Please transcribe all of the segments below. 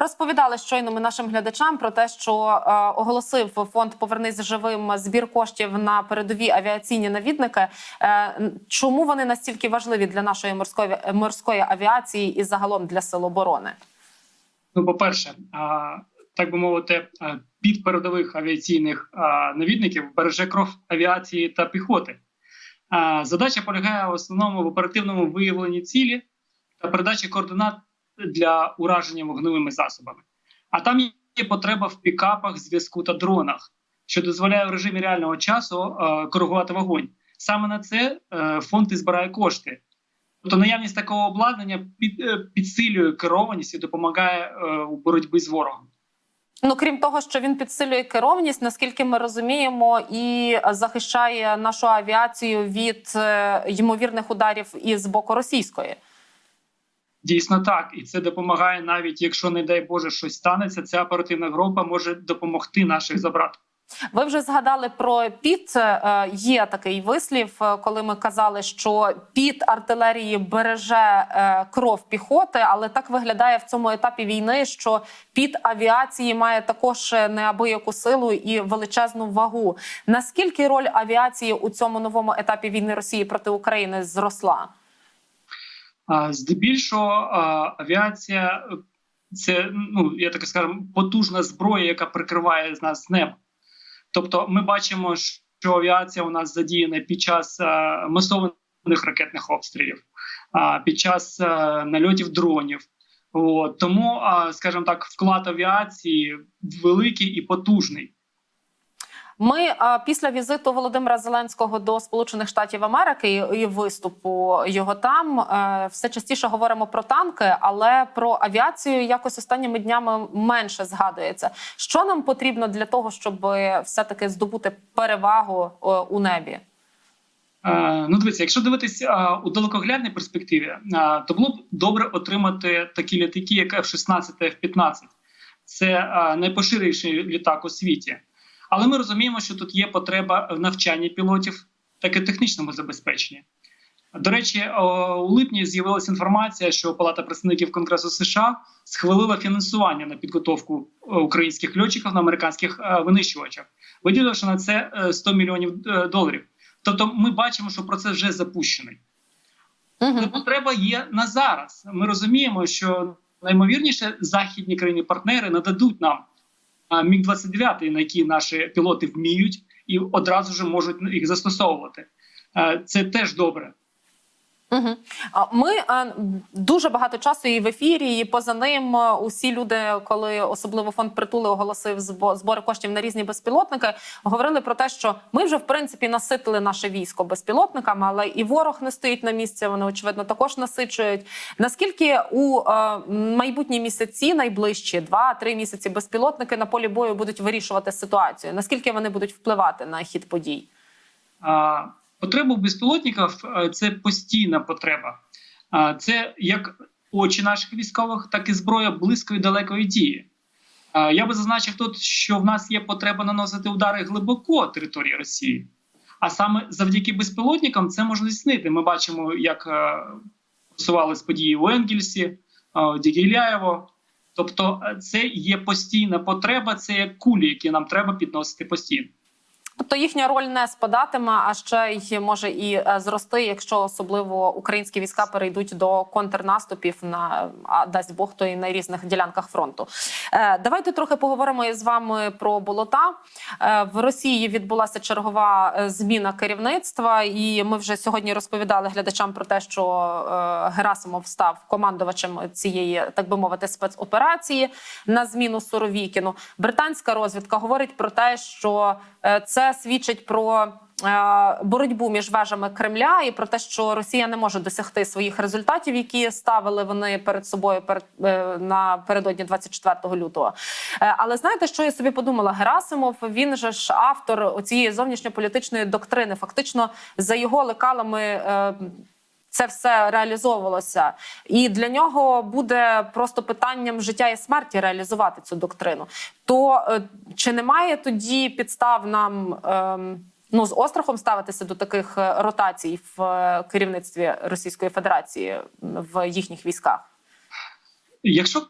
Розповідали щойно ми нашим глядачам про те, що е, оголосив фонд Повернись живим збір коштів на передові авіаційні навідники. Е, чому вони настільки важливі для нашої морської морської авіації і загалом для сил оборони? Ну, по-перше, а, так би мовити, а, під передових авіаційних навідників береже кров авіації та піхоти. Задача полягає в основному в оперативному виявленні цілі та передачі координат для ураження вогневими засобами. А там є потреба в пікапах, зв'язку та дронах, що дозволяє в режимі реального часу а, коригувати вогонь. Саме на це е, фонд і збирає кошти. Тобто наявність такого обладнання під, е, підсилює керованість і допомагає е, у боротьбі з ворогом. Ну крім того, що він підсилює керованість, наскільки ми розуміємо, і захищає нашу авіацію від е, ймовірних ударів із боку російської. Дійсно так, і це допомагає навіть якщо, не дай Боже, щось станеться. Ця оперативна група може допомогти наших забрати. Ви вже згадали про піт. Е, Є такий вислів, е, коли ми казали, що піт артилерії береже е, кров піхоти, але так виглядає в цьому етапі війни, що піт авіації має також неабияку силу і величезну вагу. Наскільки роль авіації у цьому новому етапі війни Росії проти України зросла? Здебільшого авіація це ну я так скажу, потужна зброя, яка прикриває з нас небо. Тобто, ми бачимо, що авіація у нас задіяна під час масованих ракетних обстрілів, під час нальотів дронів. От. Тому, скажімо так, вклад авіації великий і потужний. Ми після візиту Володимира Зеленського до Сполучених Штатів Америки і, виступу його там е, все частіше говоримо про танки, але про авіацію якось останніми днями менше згадується. Що нам потрібно для того, щоб все таки здобути перевагу е, у небі? Е, Ну, дивіться, якщо дивитись е, у далекоглядній перспективі, е, то було б добре отримати такі літаки, як F-16 та F-15. Це е, найпоширеніший літак у світі. Але ми розуміємо, що тут є потреба в навчанні пілотів, так і технічному забезпеченні. До речі, у липні з'явилася інформація, що Палата представників Конгресу США схвалила фінансування на підготовку е, українських льотчиків на американських е, винищувачах, виділивши на це е, 100 мільйонів е, доларів. Тобто, ми бачимо, що процес вже запущений. Але потреба є на зараз. Ми розуміємо, що наймовірніше західні країни-партнери нададуть нам міг 29 на які наші пілоти вміють і одразу ж можуть їх застосовувати. Е, Це теж добре. Угу. Ми е, дуже багато часу і в ефірі, і поза ним е, усі люди, коли особливо фонд притули оголосив збо- збори коштів на різні безпілотники, говорили про те, що ми вже в принципі наситили наше військо безпілотниками, але і ворог не стоїть на місці. Вони очевидно також насичують. Наскільки у е, майбутні місяці, найближчі два-три місяці, безпілотники на полі бою будуть вирішувати ситуацію? Наскільки вони будуть впливати на хід подій? А, Потреба безпілотників е, це постійна потреба. Це як очі наших військових, так і зброя близької далекої дії. Я би зазначив тут, що в нас є потреба наносити удари глибоко території Росії. А саме завдяки безпілотникам це можна здійснити. Ми бачимо, як е, просувались події у Енгельсі, е, Дігіляєво. Тобто, е, це є постійна потреба, це як кулі, які нам треба підносити постійно. Тобто їхня роль не спадатиме, а ще й може і е, зрости, якщо особливо українські війська перейдуть до контрнаступів на а дасть Бог то і на різних ділянках фронту. Е, Давайте трохи поговоримо із вами про болота. Е, В Росії відбулася чергова зміна керівництва, і ми вже сьогодні розповідали глядачам про те, що Герасимов став командувачем цієї, так би мовити, спецоперації на зміну Суровікіну. Британська розвідка говорить про те, що це свідчить про е, боротьбу між вежами Кремля і про те, що Росія не може досягти своїх результатів, які ставили вони перед собою перед е, напередодні 24 лютого. Е, Але знаєте, що я собі подумала? Герасимов він же ж автор цієї зовнішньополітичної доктрини. Фактично, за його лекалами. Це все реалізовувалося, і для нього буде просто питанням життя і смерті реалізувати цю доктрину. То е, чи немає тоді підстав нам ем, ну з острахом ставитися до таких е, ротацій в е, керівництві Російської Федерації в їхніх військах? Якщо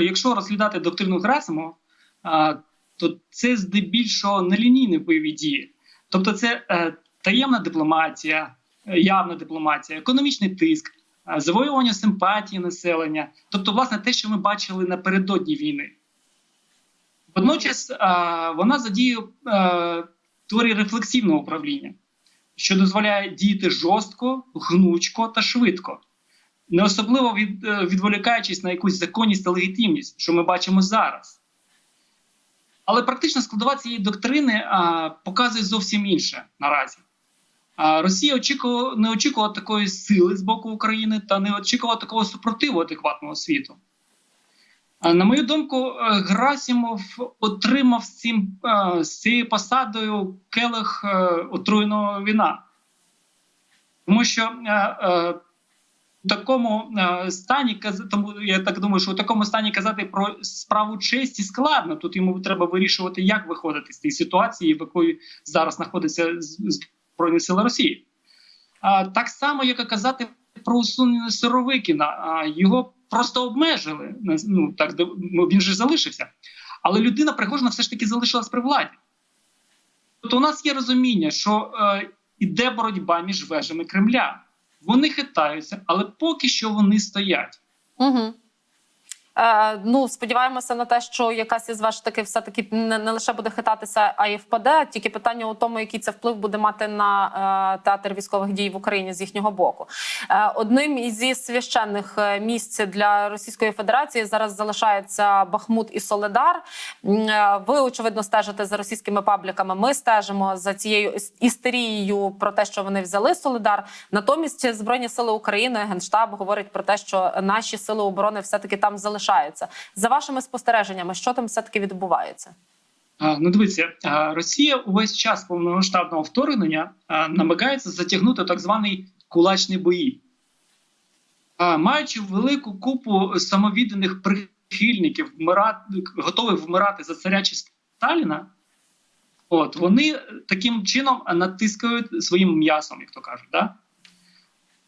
якщо розглядати доктрину Герасимова, то це здебільшого нелінійні бойові дії. Тобто, це таємна дипломатія, явна дипломатія, економічний тиск, е, завоювання симпатії населення, тобто, власне, те, що ми бачили напередодні війни. Водночас е, вона задіє е, теорії рефлексивного управління, що дозволяє діяти жорстко, гнучко та швидко, не особливо від, відволікаючись на якусь законність та легітимність, що ми бачимо зараз. Але практична складова цієї доктрини а, показує зовсім інше наразі. А, Росія очікувала, не очікувала такої сили з боку України та не очікувала такого супротиву адекватного світу. На мою думку, е, Герасимов отримав з, цим, е, з цією посадою келих е, отруєного віна. Тому що в такому стані тому я так думаю, що у такому стані казати про справу честі складно. Тут йому треба вирішувати, як виходити з тієї ситуації, в якої зараз знаходиться Збройні сили Росії. А, так само, як і казати про усунення Сировикіна, його просто обмежили. Ну так ну, він же залишився. Але людина Пригожина все ж таки залишилась при владі. Тобто у нас є розуміння, що е, іде боротьба між вежами Кремля. Вони хитаються, але поки що вони стоять. Угу. Е, ну, сподіваємося на те, що якась із ваш таки все таки не, лише буде хитатися, а й впаде. Тільки питання у тому, який це вплив буде мати на е, театр військових дій в Україні з їхнього боку. Е, одним із священних місць для Російської Федерації зараз залишається Бахмут і Соледар. Ви очевидно стежите за російськими пабліками. Ми стежимо за цією істерією про те, що вони взяли Соледар. Натомість збройні сили України, генштаб говорить про те, що наші сили оборони все таки там залишаються. За вашими спостереженнями, що там все таки відбувається? Ну, дивіться, Росія увесь час повномасштабного вторгнення намагається затягнути так званий кулачні бої, маючи велику купу самовідданих прихильників, готових вмирати за царя чи Сталіна. От вони таким чином натискають своїм м'ясом, як то кажуть. Да?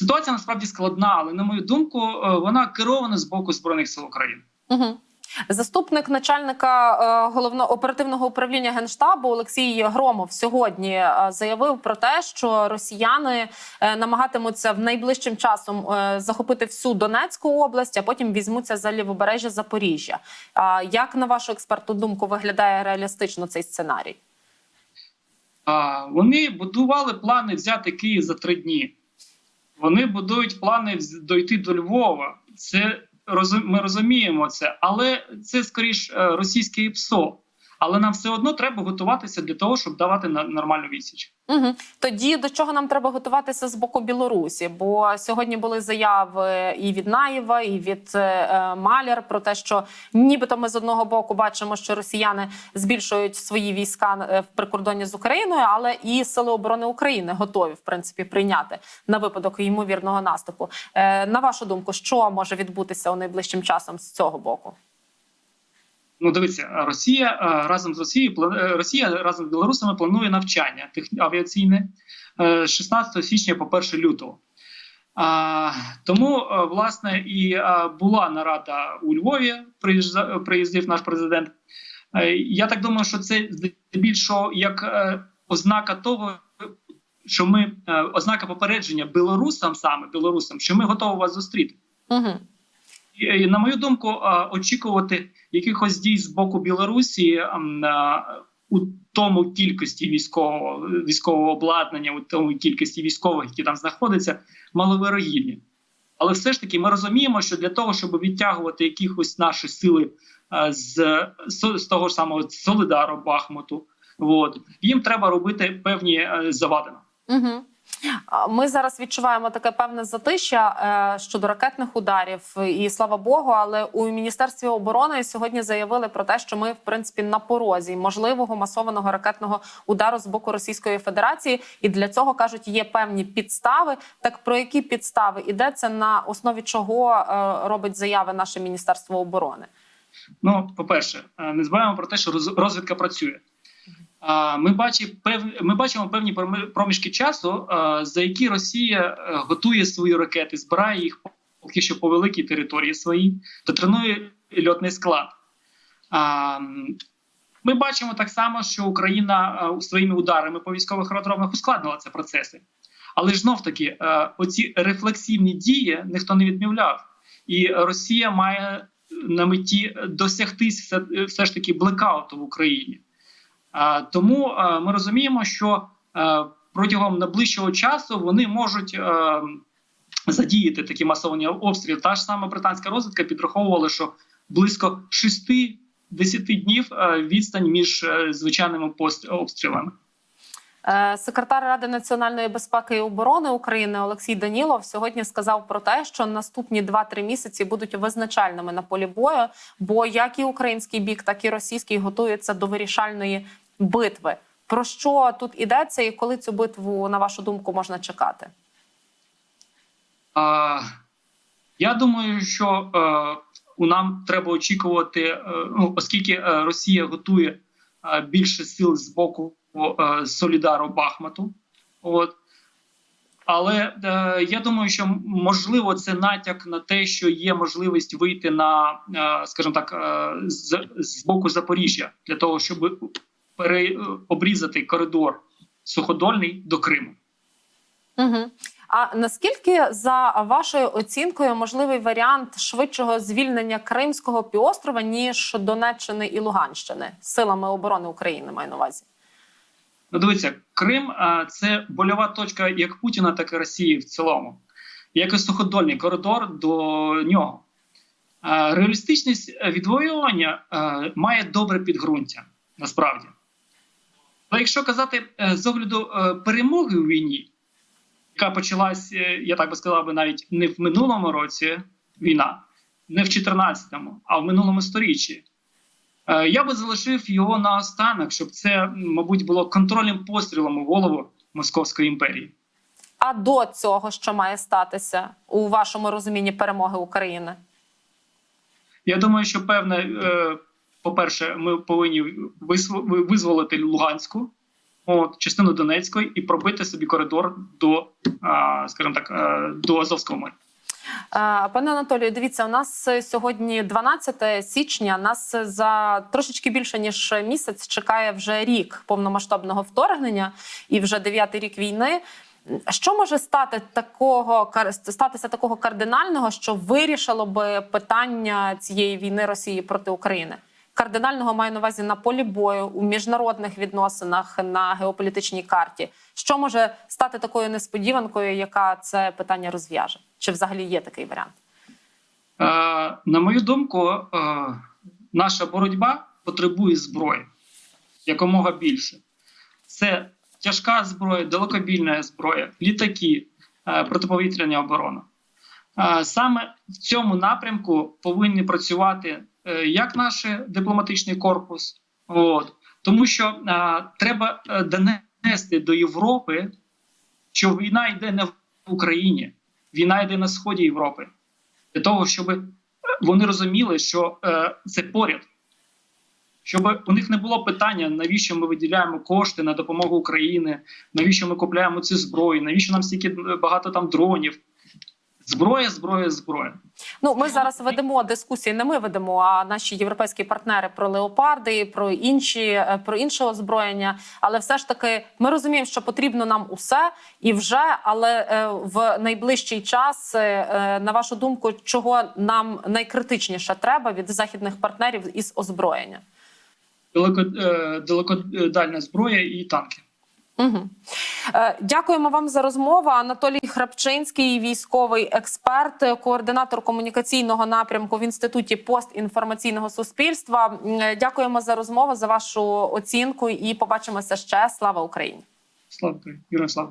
Ситуація насправді складна, але на мою думку, е, вона керована з боку Збройних сил України. Угу. Заступник начальника е, головного оперативного управління генштабу Олексій Громов сьогодні е, заявив про те, що росіяни намагатимуться в найближчим часом захопити всю Донецьку область, а потім візьмуться за лівобережжя Запоріжжя. Як на вашу експертну думку виглядає реалістично цей сценарій? Вони будували плани взяти Київ за три дні. Вони будують плани дойти до Львова. Це ми розуміємо це, але це скоріш е, російське ПСО. Але нам все одно треба готуватися для того, щоб давати нормальну відсіч. Угу. Тоді до чого нам треба готуватися з боку Білорусі? Бо сьогодні були заяви і від Наєва, і від е, Маляр про те, що нібито ми з одного боку бачимо, що росіяни збільшують свої війська е, в прикордонні з Україною, але і сили оборони України готові в принципі прийняти на випадок ймовірного наступу. Е, на вашу думку, що може відбутися у найближчим часом з цього боку? Ну, дивіться, Росія е, разом з Росією е, Росія разом з білорусами планує навчання авіаційне е, з 16 січня по 1 лютого. Тому, е, власне, і е, була нарада у Львові. Приїздив наш президент. Е, Я так думаю, що це здебільшого як е, ознака того, що ми е, ознака попередження білорусам саме білорусам, що ми готові вас зустріти. Угу. І, на мою думку, очікувати якихось дій з боку Білорусі у тому кількості військового військового обладнання, у тому кількості військових, які там знаходяться, маловирогідні. Але все ж таки ми розуміємо, що для того, щоб відтягувати якихось наші сили з, з, того ж самого Солидару, Бахмуту, от, їм треба робити певні е, завадини. Угу. Ми зараз відчуваємо таке певне затища е, щодо ракетних ударів, і слава Богу, але у міністерстві оборони сьогодні заявили про те, що ми в принципі на порозі можливого масованого ракетного удару з боку Російської Федерації, і для цього кажуть, є певні підстави. Так про які підстави йдеться на основі чого е, робить заяви наше міністерство оборони? Ну, по-перше, е, не забуваємо про те, що розвідка працює. Ми бачимо ми бачимо певні проміжки часу, за які Росія е, готує свої ракети, збирає їх поки що по великій території своїй, то тренує льотний склад. Ми бачимо так само, що Україна е, своїми ударами по військових аеродромах ускладнила ці процеси. Але ж знов таки, е, оці рефлексивні дії ніхто не відмовляв. І Росія має на меті досягти все ж таки блекауту в Україні. Тому ми розуміємо, що протягом найближчого часу вони можуть задіяти такі масовані обстріли. Та ж сама британська розвідка підраховувала, що близько 6-10 днів відстань між е, звичайними обстрілами. Е, Секретар Ради національної безпеки і оборони України Олексій Данілов сьогодні сказав про те, що наступні 2-3 місяці будуть визначальними на полі бою, бо як і український бік, так і російський готуються до вирішальної битви. Про що тут ідеться, і коли цю битву, на вашу думку, можна чекати? А, я думаю, що е, у нам треба очікувати, е, ну, оскільки Росія готує більше сил з боку Солідару Бахмату. От. Але е, я думаю, що можливо це натяк на те, що є можливість вийти на, е, скажімо так, е, з, з боку Запоріжжя для того, щоб пере, е, обрізати коридор суходольний до Криму. Угу. А наскільки за вашою оцінкою можливий варіант швидшого звільнення Кримського півострова ніж Донеччини і Луганщини силами оборони України маю на увазі? Ну, дивіться, Крим це больова точка як Путіна, так і Росії в цілому, як і суходольний коридор до нього. Реалістичність відвоювання має добре підґрунтя насправді. Але якщо казати е, з огляду е, перемоги у війні, яка почалась, е, я так би сказав би, навіть не в минулому році війна, не в 14-му, а в минулому сторіччі. Е, Я би залишив його на останок, щоб це, мабуть, було контрольним пострілом у голову Московської імперії. А до цього що має статися у вашому розумінні перемоги України? Я думаю, що певне, е, по-перше, ми повинні визволити Луганську, от, частину Донецької, і пробити собі коридор до, скажімо так, е, до Азовського моря. Е, Пане Анатолію, дивіться, у нас е, сьогодні 12 січня. Нас е, за трошечки більше ніж місяць чекає вже рік повномасштабного вторгнення і вже дев'ятий рік війни. Що може стати такого статися такого кардинального, що вирішило би питання цієї війни Росії проти України? Кардинального маю на увазі на полі бою у міжнародних відносинах на геополітичній карті. Що може стати такою несподіванкою, яка це питання розв'яже? Чи взагалі є такий варіант? Е, на мою думку, е, наша боротьба потребує зброї якомога більше. Це тяжка зброя, далекобільна зброя, літаки, е, протиповітряна оборона. Саме в цьому напрямку повинні працювати як наш дипломатичний корпус, от, тому що е, треба е, донести до Європи, що війна йде не в Україні, війна йде на сході Європи. Для того, щоб вони розуміли, що е, це поряд, щоб у них не було питання, навіщо ми виділяємо кошти на допомогу Україні, навіщо ми купляємо ці зброї, навіщо нам стільки багато там дронів. Зброя, зброя, зброя. Ну, ми зараз ведемо дискусії. Не ми ведемо, а наші європейські партнери про леопарди, про інші е, про інше озброєння. Але все ж таки, ми розуміємо, що потрібно нам усе і вже. Але е, в найближчий час, е, на вашу думку, чого нам найкритичніше треба від західних партнерів із озброєння? Далеко, е, далекодальна зброя і танки. Угу. Дякуємо вам за розмову. Анатолій Храпчинський, військовий експерт, координатор комунікаційного напрямку в інституті постінформаційного суспільства. Е, Дякуємо за розмову, за вашу оцінку і побачимося ще. Слава Україні! Слава Україні! Героям слава!